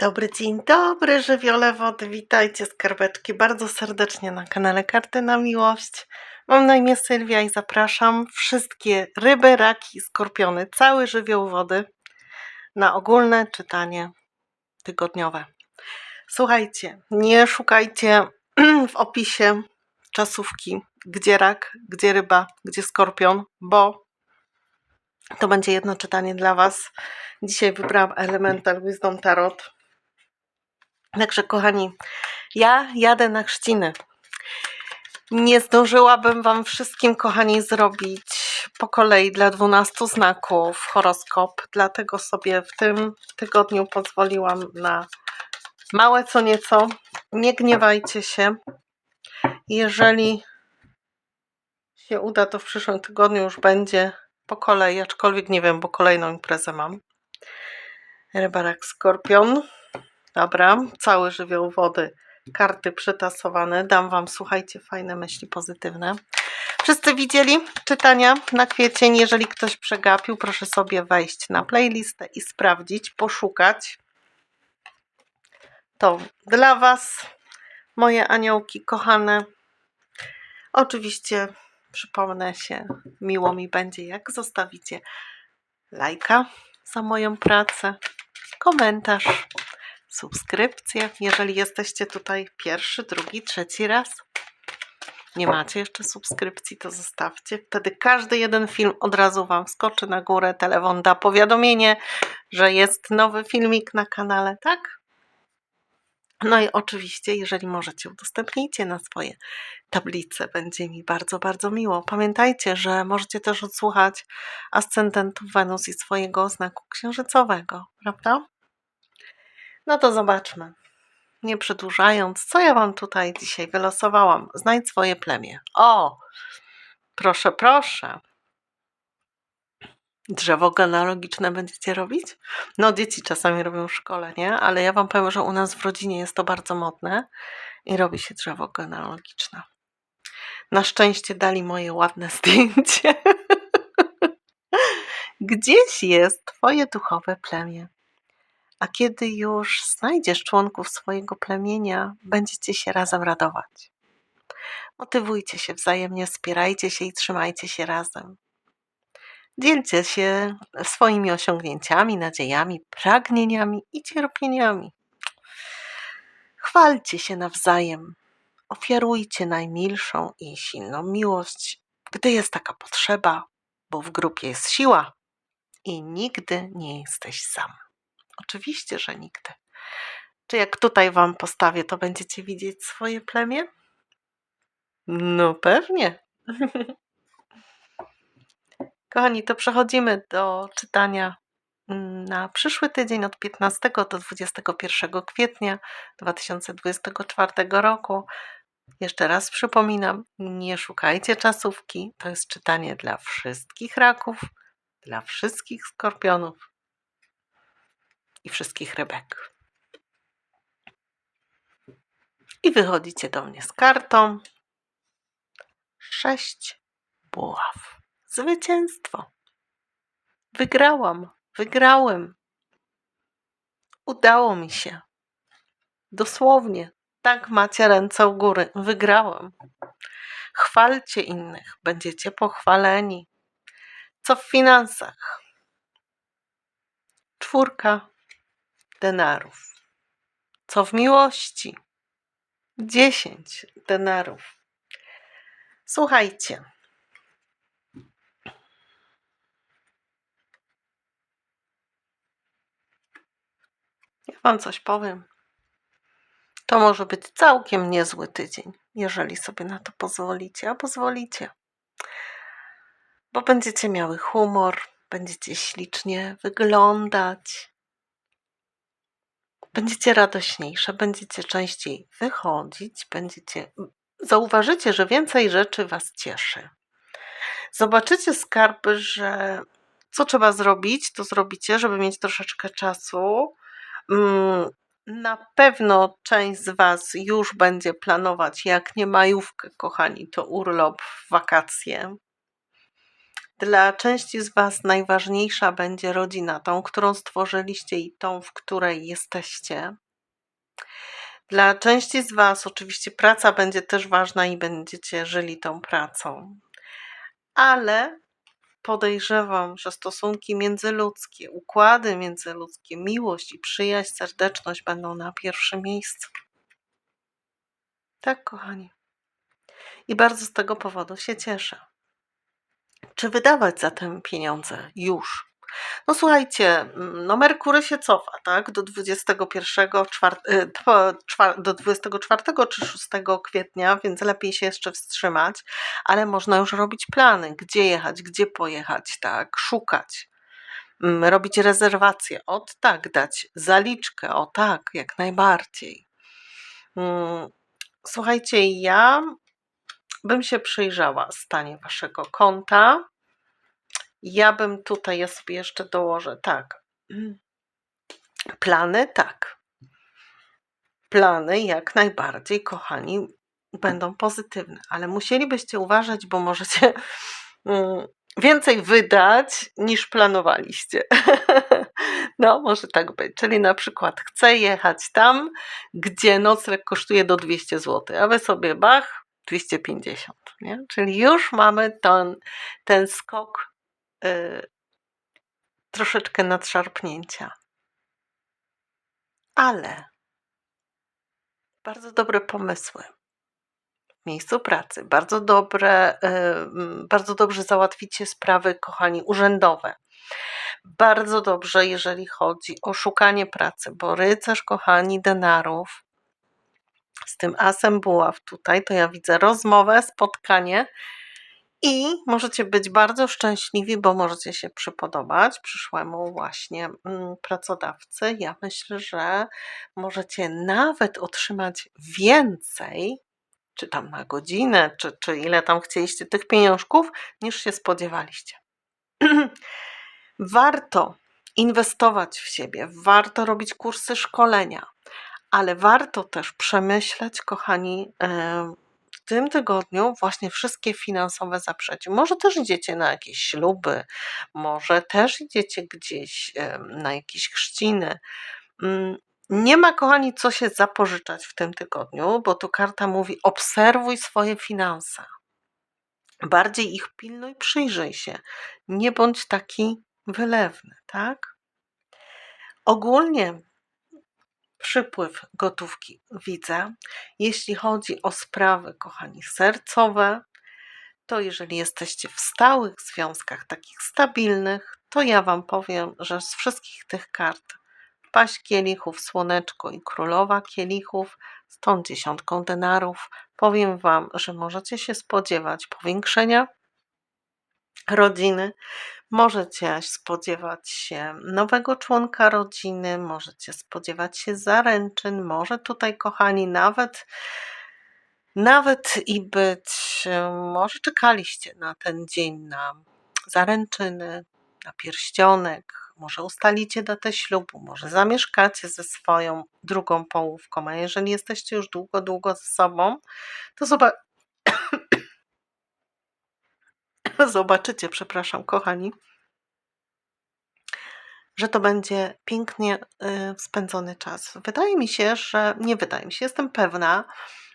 Dobry dzień dobry, żywiole wody, witajcie skarbeczki bardzo serdecznie na kanale Karty na Miłość. Mam na imię Sylwia i zapraszam wszystkie ryby, raki, skorpiony, cały żywioł wody na ogólne czytanie tygodniowe. Słuchajcie, nie szukajcie w opisie czasówki, gdzie rak, gdzie ryba, gdzie skorpion, bo to będzie jedno czytanie dla Was. Dzisiaj wybrałam Elemental Wisdom Tarot. Także, kochani, ja jadę na chrzciny. Nie zdążyłabym Wam wszystkim, kochani, zrobić po kolei dla 12 znaków horoskop, dlatego sobie w tym tygodniu pozwoliłam na małe co nieco. Nie gniewajcie się. Jeżeli się uda, to w przyszłym tygodniu już będzie po kolei, aczkolwiek nie wiem, bo kolejną imprezę mam. Rybarak Skorpion. Dobra, cały żywioł wody, karty przytasowane. Dam Wam, słuchajcie, fajne myśli pozytywne. Wszyscy widzieli czytania na kwiecień. Jeżeli ktoś przegapił, proszę sobie wejść na playlistę i sprawdzić, poszukać. To dla Was, moje aniołki kochane. Oczywiście przypomnę się, miło mi będzie, jak zostawicie lajka za moją pracę, komentarz, subskrypcję. Jeżeli jesteście tutaj pierwszy, drugi, trzeci raz, nie macie jeszcze subskrypcji, to zostawcie. Wtedy każdy jeden film od razu Wam skoczy na górę, telefon da powiadomienie, że jest nowy filmik na kanale, tak? No i oczywiście, jeżeli możecie, udostępnijcie na swoje tablice. Będzie mi bardzo, bardzo miło. Pamiętajcie, że możecie też odsłuchać ascendentów Wenus i swojego znaku księżycowego, prawda? No to zobaczmy. Nie przedłużając, co ja Wam tutaj dzisiaj wylosowałam? Znajdź swoje plemię. O! Proszę, proszę. Drzewo genealogiczne będziecie robić? No, dzieci czasami robią w szkole, nie? Ale ja Wam powiem, że u nas w rodzinie jest to bardzo modne i robi się drzewo genealogiczne. Na szczęście dali moje ładne zdjęcie. Gdzieś jest Twoje duchowe plemię. A kiedy już znajdziesz członków swojego plemienia, będziecie się razem radować. Motywujcie się wzajemnie, wspierajcie się i trzymajcie się razem. Dzielcie się swoimi osiągnięciami, nadziejami, pragnieniami i cierpieniami. Chwalcie się nawzajem. Ofiarujcie najmilszą i silną miłość, gdy jest taka potrzeba, bo w grupie jest siła i nigdy nie jesteś sam. Oczywiście, że nigdy. Czy jak tutaj Wam postawię, to będziecie widzieć swoje plemię? No pewnie. Kochani, to przechodzimy do czytania mm, na przyszły tydzień od 15 do 21 kwietnia 2024 roku. Jeszcze raz przypominam, nie szukajcie czasówki. To jest czytanie dla wszystkich raków, dla wszystkich skorpionów i wszystkich rybek. I wychodzicie do mnie z kartą. Sześć buław. Zwycięstwo. Wygrałam, wygrałem. Udało mi się. Dosłownie, tak macie ręce u góry. Wygrałam. Chwalcie innych, będziecie pochwaleni. Co w finansach? Czwórka denarów. Co w miłości? Dziesięć denarów. Słuchajcie. Ja Wam coś powiem. To może być całkiem niezły tydzień, jeżeli sobie na to pozwolicie, a pozwolicie. Bo będziecie miały humor, będziecie ślicznie wyglądać, będziecie radośniejsze, będziecie częściej wychodzić, będziecie. Zauważycie, że więcej rzeczy Was cieszy. Zobaczycie skarby, że co trzeba zrobić, to zrobicie, żeby mieć troszeczkę czasu Mm, na pewno część z Was już będzie planować, jak nie majówkę, kochani, to urlop, wakacje. Dla części z Was najważniejsza będzie rodzina, tą, którą stworzyliście i tą, w której jesteście. Dla części z Was oczywiście praca będzie też ważna i będziecie żyli tą pracą. Ale podejrzewam, że stosunki międzyludzkie, układy międzyludzkie, miłość i przyjaźń, serdeczność będą na pierwszym miejscu. Tak, kochani. I bardzo z tego powodu się cieszę. Czy wydawać za te pieniądze już? No słuchajcie, mm, no Merkury się cofa, tak, do 21, czwar, y, czwar, do 24 czy 6 kwietnia, więc lepiej się jeszcze wstrzymać, ale można już robić plany, gdzie jechać, gdzie pojechać, tak, szukać, mm, robić rezerwacje, o tak, dać zaliczkę, o tak, jak najbardziej. Mm, słuchajcie, ja bym się przyjrzała stanie waszego konta, ja bym tutaj, ja sobie jeszcze dołożę, tak. Plany, tak. Plany jak najbardziej, kochani, będą pozytywne, ale musielibyście uważać, bo możecie mm, więcej wydać niż planowaliście. No, może tak być. Czyli na przykład chcę jechać tam, gdzie nocleg kosztuje do 200 zł, a wy sobie bach 250, nie? Czyli już mamy ten, ten skok Y, troszeczkę nadszarpnięcia. Ale bardzo dobre pomysły w miejscu pracy, bardzo dobre, y, bardzo dobrze załatwicie sprawy, kochani, urzędowe. Bardzo dobrze, jeżeli chodzi o szukanie pracy, bo rycerz, kochani, denarów z tym asem buław tutaj, to ja widzę rozmowę, spotkanie, i możecie być bardzo szczęśliwi, bo możecie się przypodobać przyszłemu właśnie mm, pracodawcy. Ja myślę, że możecie nawet otrzymać więcej, czy tam na godzinę, czy, czy ile tam chcieliście tych pieniążków, niż się spodziewaliście. warto inwestować w siebie, warto robić kursy szkolenia, ale warto też przemyśleć, kochani, tym tygodniu właśnie wszystkie finansowe zaprzecie. Może też idziecie na jakieś śluby, może też idziecie gdzieś na jakieś chrzciny. Mm, nie ma, kochani, co się zapożyczać w tym tygodniu, bo tu karta mówi: obserwuj swoje finanse. Bardziej ich pilnuj, przyjrzyj się. Nie bądź taki wylewny, tak? Ogólnie przypływ gotówki widzę. Jeśli chodzi o sprawy, kochani, sercowe, to jeżeli jesteście w stałych związkach, takich stabilnych, to ja Wam powiem, że z wszystkich tych kart paść kielichów, słoneczko i królowa kielichów z tą dziesiątką denarów, powiem Wam, że możecie się spodziewać powiększenia rodziny, Możecie spodziewać się nowego członka rodziny, możecie spodziewać się zaręczyn, może tutaj, kochani, nawet nawet i być, może czekaliście na ten dzień, na zaręczyny, na pierścionek, może ustalicie datę ślubu, może zamieszkacie ze swoją drugą połówką, a jeżeli jesteście już długo, długo ze sobą, to zobaczycie, przepraszam, kochani, że to będzie pięknie y, spędzony czas. Wydaje mi się, że nie wydaje mi się, jestem pewna,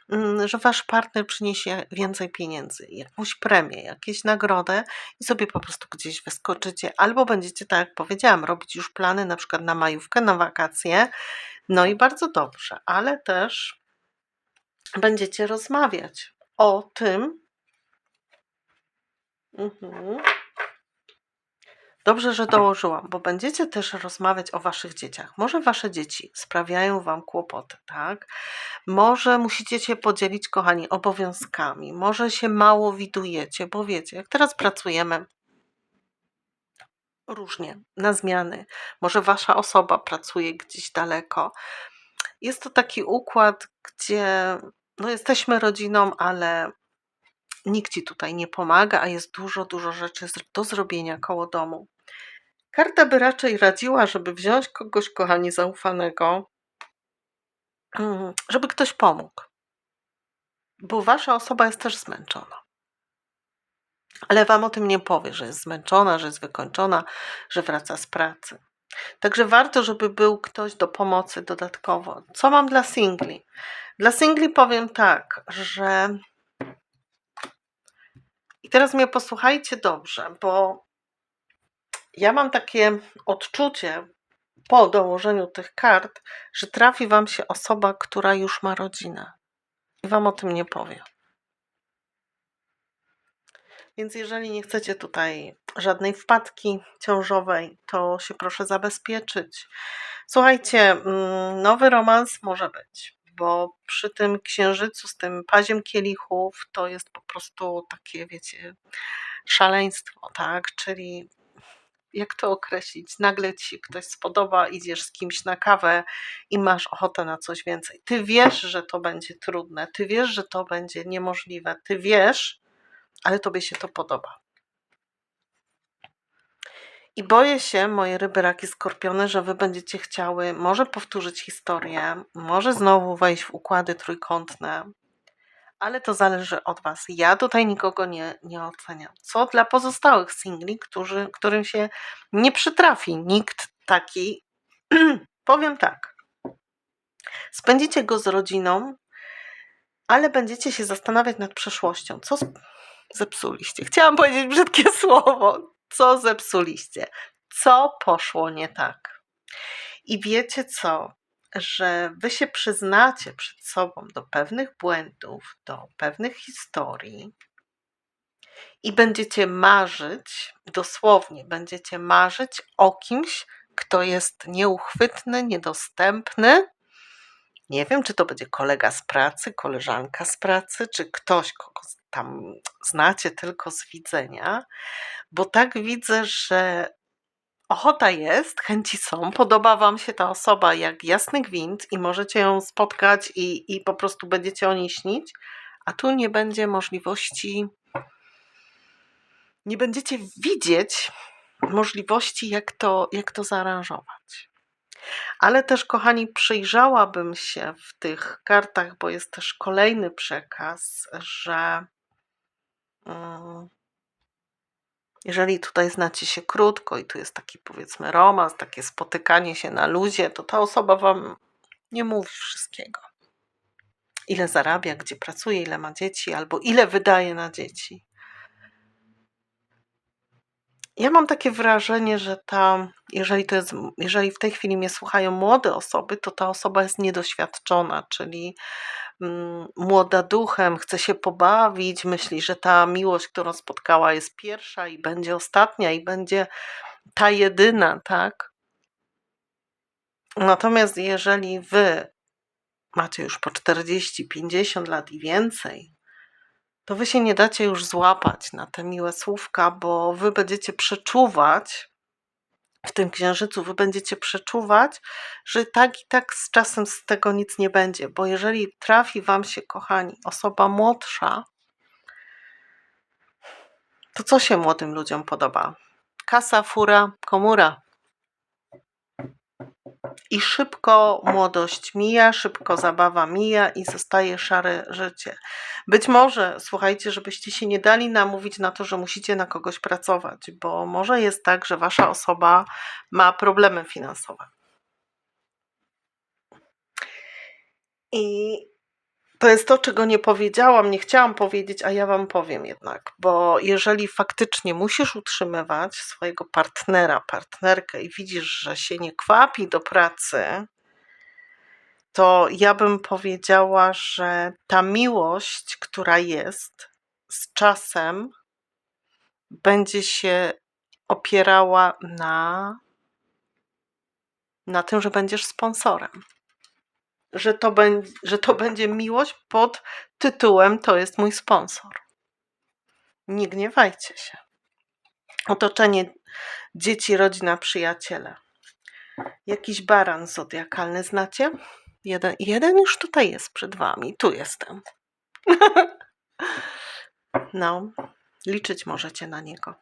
mm, że wasz partner przyniesie więcej pieniędzy, jakąś premię, jakieś nagrodę i sobie po prostu gdzieś wyskoczycie, albo będziecie, tak jak powiedziałam, robić już plany na przykład na majówkę, na wakacje. No i bardzo dobrze, ale też będziecie rozmawiać o tym, Mhm. Dobrze, że dołożyłam, bo będziecie też rozmawiać o waszych dzieciach. Może wasze dzieci sprawiają wam kłopoty, tak? Może musicie się podzielić, kochani, obowiązkami. Może się mało widujecie, bo wiecie, jak teraz pracujemy różnie, na zmiany. Może wasza osoba pracuje gdzieś daleko. Jest to taki układ, gdzie no, jesteśmy rodziną, ale nikt ci tutaj nie pomaga, a jest dużo, dużo rzeczy do zrobienia koło domu. Karta by raczej radziła, żeby wziąć kogoś, kochani, zaufanego, mm, żeby ktoś pomógł. Bo wasza osoba jest też zmęczona. ale wam o tym nie powie, że jest zmęczona, że jest wykończona, że wraca z pracy. Także warto, żeby był ktoś do pomocy dodatkowo. Co mam dla singli? Dla singli powiem tak, że. I teraz mnie posłuchajcie dobrze, bo ja mam takie odczucie po dołożeniu tych kart, że trafi Wam się osoba, która już ma rodzinę. I Wam o tym nie powie. Więc jeżeli nie chcecie tutaj żadnej wpadki ciążowej, to się proszę zabezpieczyć. Słuchajcie, mm, nowy romans może być, bo przy tym księżycu z tym paziem kielichów to jest po prostu takie, wiecie, szaleństwo, tak? Czyli jak to określić? Nagle ci ktoś spodoba, idziesz z kimś na kawę i masz ochotę na coś więcej. Ty wiesz, że to będzie trudne, ty wiesz, że to będzie niemożliwe, ty wiesz, ale tobie się to podoba. I boję się, moje ryby, raki, skorpiony, że wy będziecie chciały może powtórzyć historię, może znowu wejść w układy trójkątne, ale to zależy od was. Ja tutaj nikogo nie, nie oceniam. Co dla pozostałych singli, którzy, którym się nie przytrafi nikt taki, powiem tak. Spędzicie go z rodziną, ale będziecie się zastanawiać nad przeszłością. Co zepsuliście? Chciałam powiedzieć brzydkie słowo. Co zepsuliście? Co poszło nie tak? I wiecie co? Że wy się przyznacie przed sobą do pewnych błędów, do pewnych historii i będziecie marzyć, dosłownie będziecie marzyć o kimś, kto jest nieuchwytny, niedostępny. Nie wiem, czy to będzie kolega z pracy, koleżanka z pracy, czy ktoś, kogo tam znacie tylko z widzenia, bo tak widzę, że ochota jest, chęci są, podoba Wam się ta osoba jak jasny gwint i możecie ją spotkać i, i po prostu będziecie o niej śnić, a tu nie będzie możliwości, nie będziecie widzieć możliwości, jak to, jak to zaaranżować. Ale też, kochani, przyjrzałabym się w tych kartach, bo jest też kolejny przekaz, że mm, jeżeli tutaj znacie się krótko i tu jest taki powiedzmy romans, takie spotykanie się na luzie, to ta osoba wam nie mówi wszystkiego. Ile zarabia, gdzie pracuje, ile ma dzieci, albo ile wydaje na dzieci. Ja mam takie wrażenie, że ta, jeżeli to jest, jeżeli w tej chwili mnie słuchają młode osoby, to ta osoba jest niedoświadczona, czyli młoda duchem, chce się pobawić, myśli, że ta miłość, którą spotkała, jest pierwsza i będzie ostatnia i będzie ta jedyna, tak? Natomiast jeżeli wy macie już po 40, 50 lat i więcej, to wy się nie dacie już złapać na te miłe słówka, bo wy będziecie przeczuwać w tym księżycu, wy będziecie przeczuwać, że tak i tak z czasem z tego nic nie będzie, bo jeżeli trafi wam się, kochani, osoba młodsza, to co się młodym ludziom podoba? Kasa, fura, komura. I szybko młodość mija, szybko zabawa mija i zostaje szare życie. Być może, słuchajcie, żebyście się nie dali namówić na to, że musicie na kogoś pracować, bo może jest tak, że wasza osoba ma problemy finansowe. I to jest to, czego nie powiedziałam, nie chciałam powiedzieć, a ja wam powiem jednak, bo jeżeli faktycznie musisz utrzymywać swojego partnera, partnerkę i widzisz, że się nie kwapi do pracy, to ja bym powiedziała, że ta miłość, która jest z czasem, będzie się opierała na, na tym, że będziesz sponsorem że to, będzie, że to będzie miłość pod tytułem To jest mój sponsor. Nie gniewajcie się. Otoczenie dzieci, rodzina, przyjaciele. Jakiś baran zodiakalny znacie? Jeden, jeden już tutaj jest przed wami. Tu jestem. no, liczyć możecie na niego.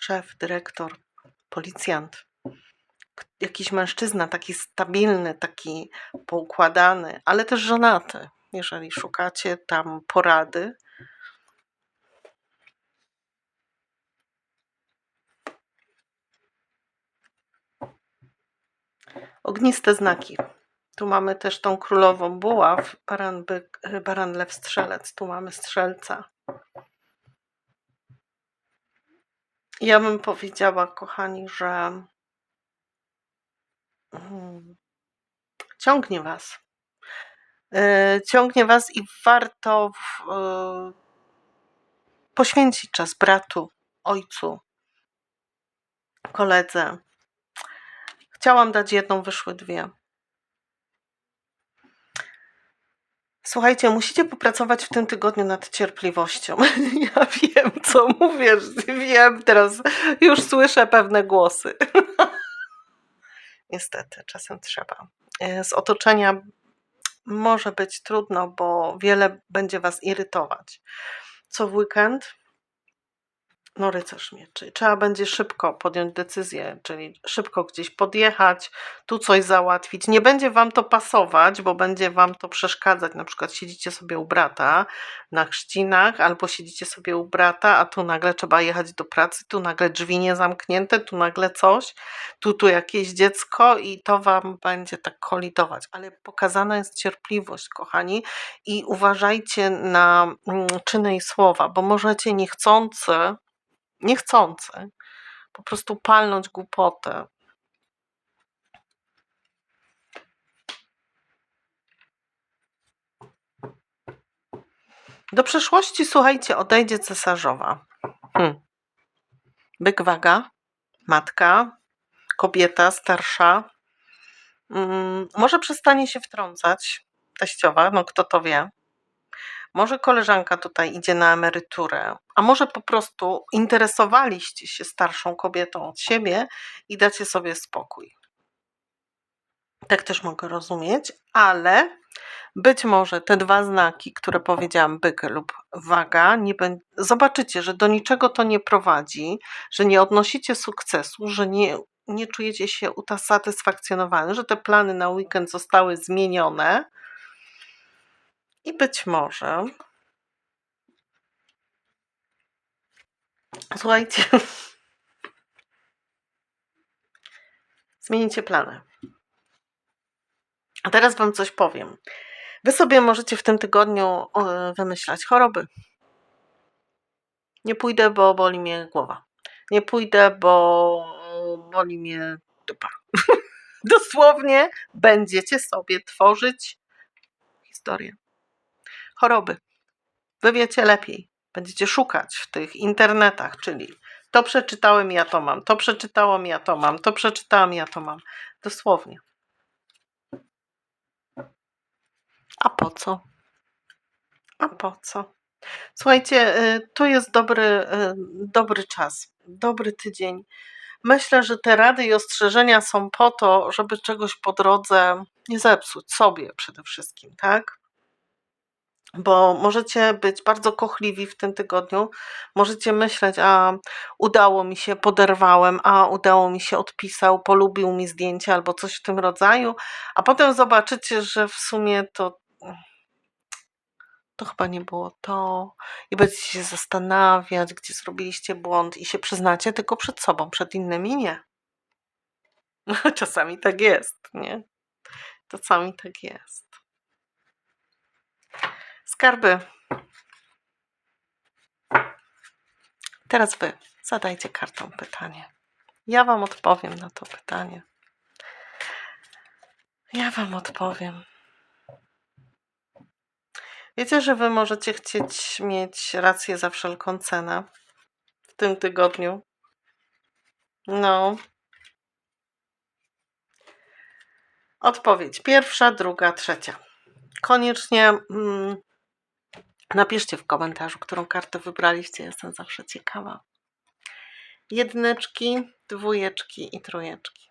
Szef, dyrektor, policjant jakiś mężczyzna taki stabilny, taki poukładany, ale też żonaty, jeżeli szukacie tam porady. Ogniste znaki. Tu mamy też tą królową buław, baran, byk, baran lew strzelec. Tu mamy strzelca. Ja bym powiedziała, kochani, że ciągnie was. Yy, ciągnie was i warto w, yy, poświęcić czas bratu, ojcu, koledze. Chciałam dać jedną, wyszły dwie. Słuchajcie, musicie popracować w tym tygodniu nad cierpliwością. Ja wiem, co mówię, wiem, teraz już słyszę pewne głosy. Niestety, czasem trzeba. E, Z otoczenia może być trudno, bo wiele będzie Was irytować. Co w weekend? No, rycerz mieczy. Trzeba będzie szybko podjąć decyzję, czyli szybko gdzieś podjechać, tu coś załatwić. Nie będzie Wam to pasować, bo będzie Wam to przeszkadzać. Na przykład siedzicie sobie u brata na chrzcinach, albo siedzicie sobie u brata, a tu nagle trzeba jechać do pracy, tu nagle drzwi niezamknięte, tu nagle coś, tu, tu jakieś dziecko i to Wam będzie tak kolidować. Ale pokazana jest cierpliwość, kochani, i uważajcie na mm, czyny i słowa, bo możecie niechcący niechcący po prostu palnąć głupotę. Do przeszłości, słuchajcie, odejdzie cesarzowa. Hmm. Byk waga, matka, kobieta starsza. Mm, może przestanie się wtrącać, teściowa, no kto to wie. Może koleżanka tutaj idzie na emeryturę, a może po prostu interesowaliście się starszą kobietą od siebie i dacie sobie spokój. Tak też mogę rozumieć, ale być może te dwa znaki, które powiedziałam, byk lub waga, nie zobaczycie, że do niczego to nie prowadzi, że nie odnosicie sukcesu, że nie, nie czujecie się usatysfakcjonowani, że te plany na weekend zostały zmienione. I być może. Słuchajcie. Zmienicie plany. A teraz Wam coś powiem. Wy sobie możecie w tym tygodniu e, wymyślać choroby. Nie pójdę, bo boli mnie głowa. Nie pójdę, bo boli mnie dupa. Dosłownie będziecie sobie tworzyć historię. Choroby. Wy wiecie lepiej. Będziecie szukać w tych internetach, czyli to przeczytałem, ja to mam, to przeczytałam, ja to mam, to przeczytałam, ja to mam. Dosłownie. A po co? A po co? Słuchajcie, y, to jest dobry, y, dobry czas, dobry tydzień. Myślę, że te rady i ostrzeżenia są po to, żeby czegoś po drodze nie zepsuć sobie przede wszystkim, tak? Bo możecie być bardzo kochliwi w tym tygodniu. Możecie myśleć, a udało mi się, poderwałem, a udało mi się, odpisał, polubił mi zdjęcie albo coś w tym rodzaju, a potem zobaczycie, że w sumie to to chyba nie było to. I będziecie się zastanawiać, gdzie zrobiliście błąd i się przyznacie tylko przed sobą, przed innymi nie. Czasami tak jest, nie? Czasami tak jest. Skarby. Teraz wy zadajcie kartą pytanie. Ja wam odpowiem na to pytanie. Ja wam odpowiem. Wiecie, że wy możecie chcieć mieć rację za wszelką cenę w tym tygodniu? No. Odpowiedź pierwsza, druga, trzecia. Koniecznie mm, napiszcie w komentarzu, którą kartę wybraliście. Jestem zawsze ciekawa. Jedneczki, dwójeczki i trójeczki.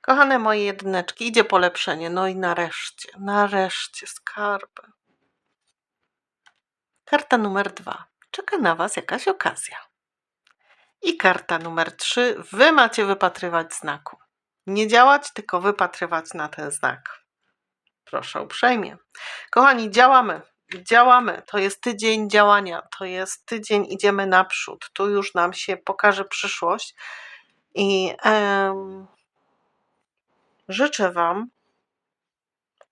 Kochane moje jedyneczki, idzie polepszenie. No i nareszcie, nareszcie skarby. Karta numer dwa. Czeka na Was jakaś okazja. I karta numer trzy. Wy macie wypatrywać znaku. Nie działać, tylko wypatrywać na ten znak. Proszę uprzejmie. Kochani, działamy. działamy. To jest tydzień działania, to jest tydzień idziemy naprzód. Tu już nam się pokaże przyszłość. I em, życzę Wam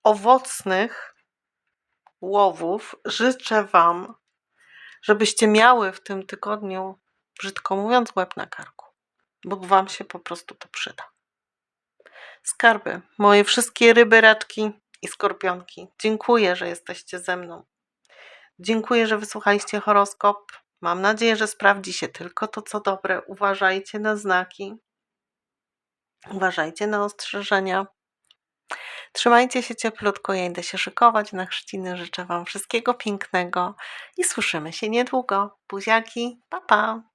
owocnych łowów. Życzę Wam, żebyście miały w tym tygodniu, brzydko mówiąc, łeb na karku, bo Wam się po prostu to przyda. Skarby, moje wszystkie ryby, raczki i skorpionki. Dziękuję, że jesteście ze mną. Dziękuję, że wysłuchaliście horoskop. Mam nadzieję, że sprawdzi się tylko to, co dobre. Uważajcie na znaki. Uważajcie na ostrzeżenia. Trzymajcie się cieplutko, ja idę się szykować na chrzciny. Życzę Wam wszystkiego pięknego i słyszymy się niedługo. Buziaki, pa pa!